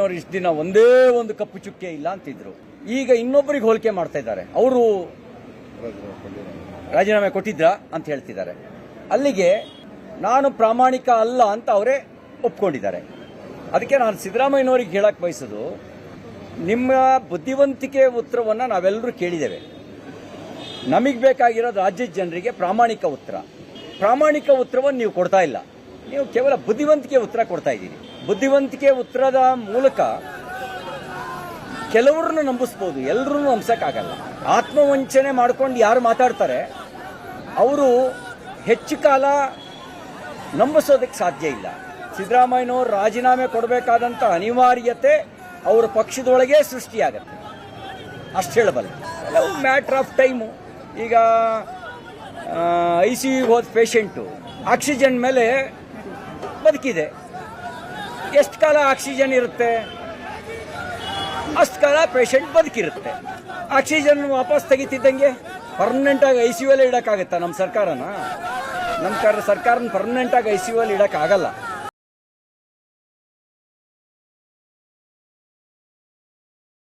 ಅವ್ರು ಇಷ್ಟು ದಿನ ಒಂದೇ ಒಂದು ಕಪ್ಪು ಚುಕ್ಕೆ ಇಲ್ಲ ಅಂತಿದ್ರು. ಈಗ ಇನ್ನೊಬ್ಬರಿಗೆ ಹೋಲಿಕೆ ಮಾಡ್ತಾ ಇದ್ದಾರೆ. ಅವರು ರಾಜೀನಾಮೆ ಕೊಟ್ಟಿದ್ರ ಅಂತ ಹೇಳ್ತಿದ್ದಾರೆ. ಅಲ್ಲಿಗೆ ನಾನು ಪ್ರಾಮಾಣಿಕ ಅಲ್ಲ ಅಂತ ಅವರೇ ಒಪ್ಕೊಂಡಿದ್ದಾರೆ. ಅದಕ್ಕೆ ನಾನು ಸಿದ್ದರಾಮಯ್ಯನವರಿಗೆ ಹೇಳಕ್ ಬಯಸೋದು, ನಿಮ್ಮ ಬುದ್ಧಿವಂತಿಕೆ ಉತ್ತರವನ್ನು ನಾವೆಲ್ಲರೂ ಕೇಳಿದ್ದೇವೆ. ನಮಗೆ ಬೇಕಾಗಿರೋದು ರಾಜ್ಯದ ಜನರಿಗೆ ಪ್ರಾಮಾಣಿಕ ಉತ್ತರ. ಪ್ರಾಮಾಣಿಕ ಉತ್ತರವನ್ನು ನೀವು ಕೊಡ್ತಾ ಇಲ್ಲ. ನೀವು ಕೇವಲ ಬುದ್ಧಿವಂತಿಕೆ ಉತ್ತರ ಕೊಡ್ತಾ ಇದ್ದೀರಿ. ಬುದ್ಧಿವಂತಿಕೆ ಉತ್ತರದ ಮೂಲಕ ಕೆಲವ್ರನ್ನ ನಂಬಿಸ್ಬೋದು ಎಲ್ಲರೂ ನಂಬಿಸೋಕ್ಕಾಗಲ್ಲ. ಆತ್ಮವಂಚನೆ ಮಾಡ್ಕೊಂಡು ಯಾರು ಮಾತಾಡ್ತಾರೆ, ಅವರು ಹೆಚ್ಚು ಕಾಲ ನಂಬಿಸೋದಕ್ಕೆ ಸಾಧ್ಯ ಇಲ್ಲ. ಸಿದ್ದರಾಮಯ್ಯನವರು ರಾಜೀನಾಮೆ ಕೊಡಬೇಕಾದಂಥ ಅನಿವಾರ್ಯತೆ ಅವರ ಪಕ್ಷದೊಳಗೆ ಸೃಷ್ಟಿಯಾಗತ್ತೆ. ಅಷ್ಟು ಹೇಳಬಲ್ಲ. Matter of time. ಈಗ ಐ ಸಿ ಯು ಹೋದ ಪೇಷಂಟು, ಆಕ್ಸಿಜನ್ ಮೇಲೆ ಬದುಕಿದೆ. ಎಷ್ಟು ಕಾಲ ಆಕ್ಸಿಜನ್ ಇರುತ್ತೆ? ಅಷ್ಟು ಕಾಲ ಪೇಷಂಟ್ ಬದುಕಿರುತ್ತೆ. ಆಕ್ಸಿಜನ್ ವಾಪಸ್ ತೆಗಿತಿದ್ದಂಗೆ ಪರ್ಮನೆಂಟಾಗಿ ಐ ಸಿ ಯು ಅಲ್ಲಿ ಇಡೋಕ್ಕಾಗತ್ತಾ ನಮ್ಮ ಸರ್ಕಾರನ? ನಮ್ಮ ಕರ್, ಸರ್ಕಾರನ ಪರ್ಮನೆಂಟಾಗಿ ಐ ಸಿ ಯು ಅಲ್ಲಿ ಇಡೋಕ್ಕಾಗಲ್ಲ.